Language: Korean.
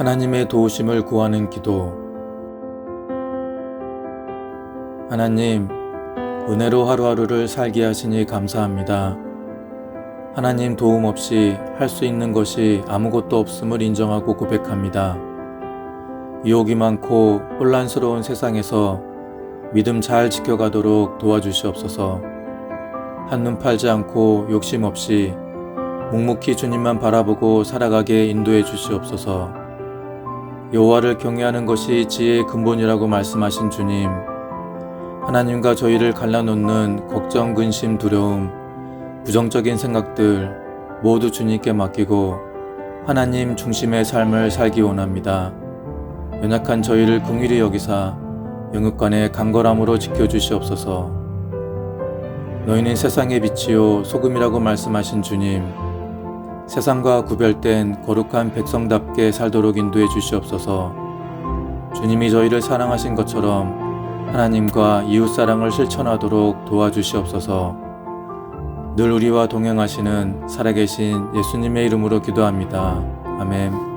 하나님의 도우심을 구하는 기도. 하나님, 은혜로 하루하루를 살게 하시니 감사합니다. 하나님 도움 없이 할 수 있는 것이 아무것도 없음을 인정하고 고백합니다. 유혹이 많고 혼란스러운 세상에서 믿음 잘 지켜가도록 도와주시옵소서. 한눈 팔지 않고 욕심 없이 묵묵히 주님만 바라보고 살아가게 인도해 주시옵소서. 여호와를 경외하는 것이 지혜의 근본이라고 말씀하신 주님. 하나님과 저희를 갈라놓는 걱정, 근심, 두려움, 부정적인 생각들 모두 주님께 맡기고 하나님 중심의 삶을 살기 원합니다. 연약한 저희를 긍휼히 여기사 영육간의 간절함으로 지켜주시옵소서. 너희는 세상의 빛이요 소금이라고 말씀하신 주님. 세상과 구별된 거룩한 백성답게 살도록 인도해 주시옵소서. 주님이 저희를 사랑하신 것처럼 하나님과 이웃 사랑을 실천하도록 도와주시옵소서. 늘 우리와 동행하시는 살아계신 예수님의 이름으로 기도합니다. 아멘.